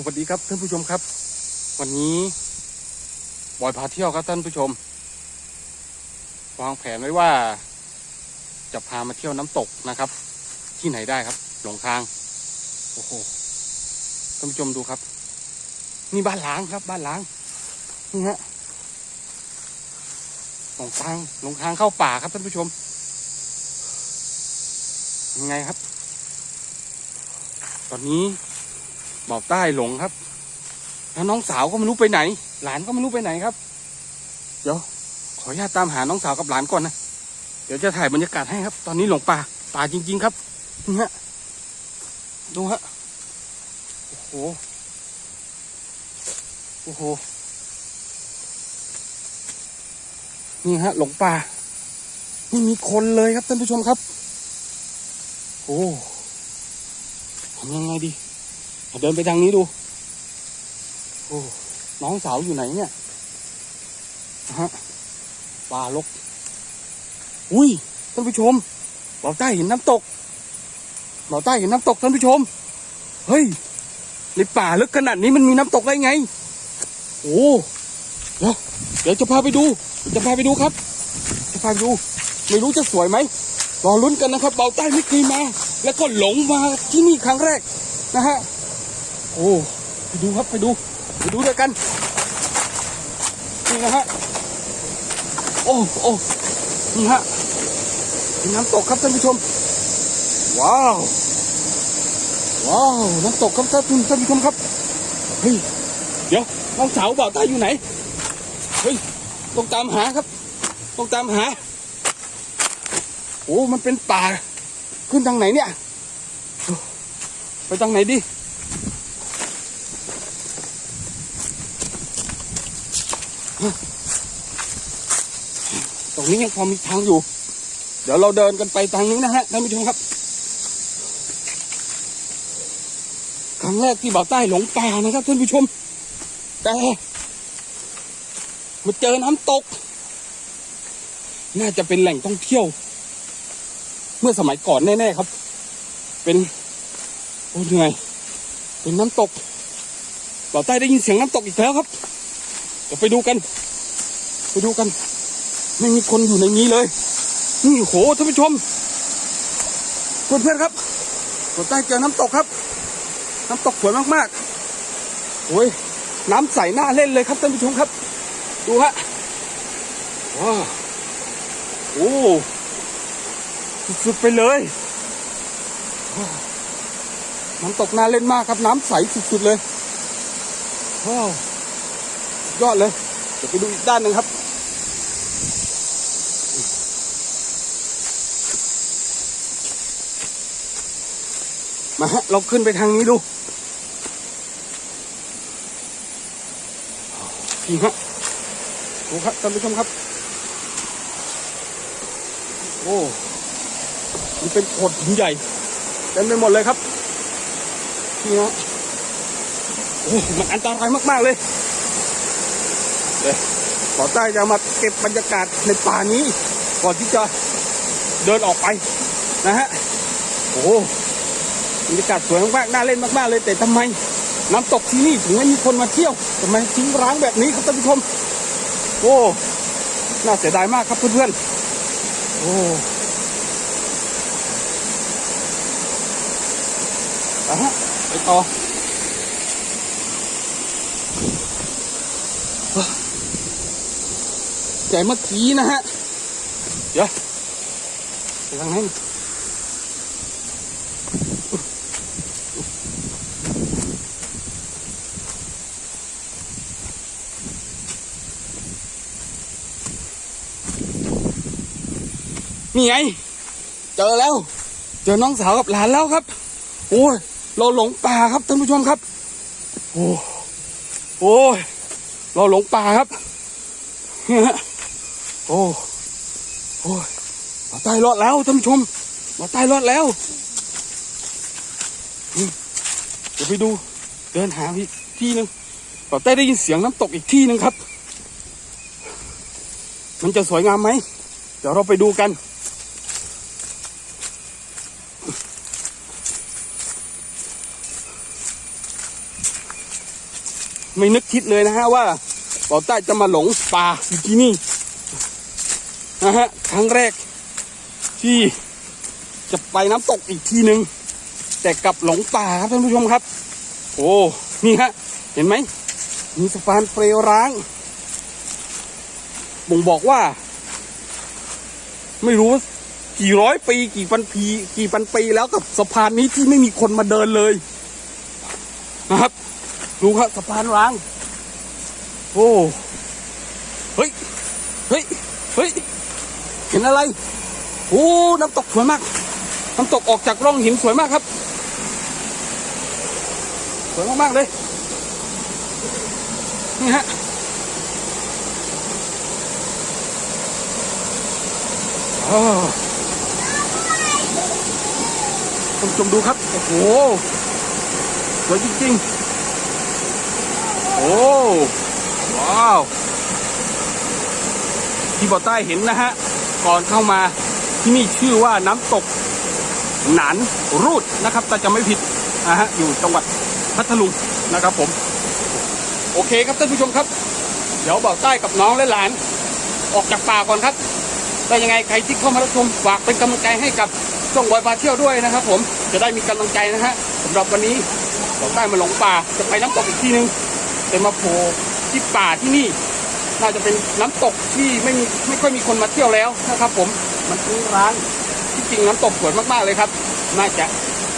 สวัสดีครับท่านผู้ชมครับ วันนี้บอยพาเที่ยวครับท่านผู้ชม วางแผนไว้ว่า จะพามาเที่ยวน้ำตกนะครับ ที่ไหนได้ครับ หลงทางโอ้โหท่านผู้ชมดูครับ นี่บ้านล้างครับ บ้านล้างนี่ฮะหลงทางหลงทางเข้าป่าครับท่านผู้ชมยังไงครับ ตอนนี้ บ่าใต้หลงครับ แล้วน้องสาวก็ไม่รู้ไปไหน หลานก็ไม่รู้ไปไหนครับ เดี๋ยวขออนุญาตตามหาน้องสาวกับหลานก่อนนะ เดี๋ยวจะถ่ายบรรยากาศให้ครับ ตอนนี้หลงป่า ป่าจริง ๆ ครับนี่ฮะ ดูฮะ โอ้โห โอ้โห นี่ฮะ หลงป่า ไม่มีคนเลยครับท่านผู้ชมครับ โอ้ทำยังไงดี เดินไปทางนี้ดู โอ้น้องสาวอยู่ไหนเนี่ยฮะป่าลก อุ้ยท่านผู้ชมเราใต้เห็นน้ำตกเราใต้เห็นน้ำตกท่านผู้ชม เฮ้ยในป่าลึกขนาดนี้มันมีน้ำตกได้ไง โอ้เดี๋ยวเดี๋ยวจะพาไปดู จะพาไปดูครับ จะพาไปดู ไม่รู้จะสวยไหมรอลุ้นกันนะครับเบาใต้ไม่เคยมา แล้วก็หลงมาที่นี่ครั้งแรกนะฮะ โอ้ไปดูครับไปดูไปดูด้วยกันนี่นะฮะโอ้โอ้นี่ฮะน้ำตกครับท่านผู้ชม ว้าว ว้าวน้ำตกครับท่านท่านผู้ชมครับเฮ้ยเดี๋ยวน้องสาวบ่าวต้อยู่ไหนเฮ้ยต้องตามหาครับต้องตามหาโอ้มันเป็นป่าขึ้นทางไหนเนี่ย ไปทางไหนดิ ตรงนี้ยังพอมีทางอยู่ เดี๋ยวเราเดินกันไปทางนี้นะฮะท่านผู้ชมครับ ครั้งแรกที่บ่าวใต้หลงป่านะครับท่านผู้ชม แต่มาเจอน้ำตก น่าจะเป็นแหล่งท่องเที่ยว เมื่อสมัยก่อนแน่ๆครับ เป็นโอ้เหนื่อยเป็นน้ำตกบ่าวใต้ได้ยินเสียงน้ำตกอีกแล้วครับ เดี๋ยวไปดูกัน ไปดูกัน ไม่มีคนอยู่ในนี้เลยนี่โหท่านผู้ชมเพื่อนๆครับตัวใต้เจอน้ำตกครับ น้ำตกสวยมากๆโอ้ยน้ำใสหน้าเล่นเลยครับท่านผู้ชมครับ ดูฮะว้าโอ้สุดๆไปเลยน้ำตกน่าเล่นมากครับ น้ำใสสุดๆเลยว้าว ยอดเลย เดี๋ยวไปดูอีกด้านหนึ่งครับ มาฮะเราขึ้นไปทางนี้ดูนี่ฮะดูครับท่านผู้ชมครับ โอ้มันเป็นโขดหินใหญ่เต็มไปหมดเลยครับนี่ฮะโอ้มันอันตรายมาก ๆ เลย ขอใต้จะมาเก็บบรรยากาศในป่านี้ ก่อนที่จะเดินออกไปนะฮะ โอ้บรรยากาศสวยมากๆน่าเล่นมากๆเลยแต่ทำไม น้ำตกที่นี่ถึงไม่มีคนมาเที่ยวทำไมทิ้งร้างแบบนี้ครับท่านผู้ชม โอ้น่าเสียดายมากครับเพื่อนๆโอ้ไปฮะไปต่อ แต่เมื่อกี้นะฮะ เดี๋ยวไปทางนั้นนี่ไง เจอแล้ว เจอน้องสาวกับหลานแล้วครับ โอ้ยเราหลงป่าครับท่านผู้ชมครับ โอ้โอ้ยเราหลงป่าครับเนี่ยฮะ โอ้โอ้ยเราตายรอดแล้วท่านชมเราตายรอดแล้วเดี๋ยวไปดู เดินหาอีกที่หนึ่งเราได้ได้ยินเสียงน้ำตกอีกที่หนึ่งครับ มันจะสวยงามไหม เดี๋ยวเราไปดูกันไม่นึกคิดเลยนะฮะว่าบ่าใต้จะมาหลงป่าอยู่ที่นี่ นะฮะครั้งแรก ที่จะไปน้ำตกอีกทีหนึ่งแต่กลับหลงป่าครับท่านผู้ชมครับ โอ้นี่ฮะเห็นไหมมีสะพานเปลวร้าง บ่งบอกว่า ไม่รู้กี่ร้อยปีกี่พันปีกี่พันปีแล้วกับสะพานนี้ที่ไม่มีคนมาเดินเลย นะครับดูครับสะพานร้าง โอ้เฮ้ย เฮ้ย เฮ้ย เห็นอะไรโอ้น้ำตกสวยมาก น้ำตกออกจากร่องหินสวยมากครับ สวยมากๆเลย นี่ฮะอ้าวคุณผู้ชมดูครับ โอ้โห สวยจริงๆ โอ้ ว้าว ที่บ่อใต้เห็นนะฮะ ก่อนเข้ามาที่นี่ชื่อว่าน้ำตกหนานรูดนะครับแต่จะไม่ผิดนะฮะอยู่จังหวัดพัทลุงนะครับผม โอเคครับท่านผู้ชมครับ เดี๋ยวบ่าวใต้กับน้องและหลาน ออกจากป่าก่อนครับได้ยังไงใครที่เข้ามารับชมฝากเป็นกำลังใจให้กับช่องบอยพาเที่ยวด้วยนะครับ ผมจะได้มีกำลังใจนะฮะสำหรับวันนี้เราได้มาหลงป่าจะไปน้ำตกอีกที่หนึงแต่มาโผล่ที่ป่าที่นี่ น่าจะเป็นน้ำตกที่ไม่มีไม่ค่อยมีคนมาเที่ยวแล้วนะครับ ผมมันเป็นร้านที่จริงน้ำตกสวยมากๆเลยครับ น่าจะ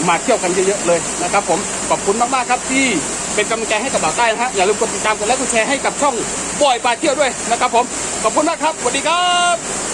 มาเที่ยวกันเยอะๆเลยนะครับ ผมขอบคุณมากๆครับที่เป็นกำลังใจให้กับบ่าวใต้นะฮะอย่าลืมกดติดตามกดไลค์กดแชร์ให้กับช่องบอยพาเที่ยวด้วยนะครับ ผมขอบคุณมากครับสวัสดีครับ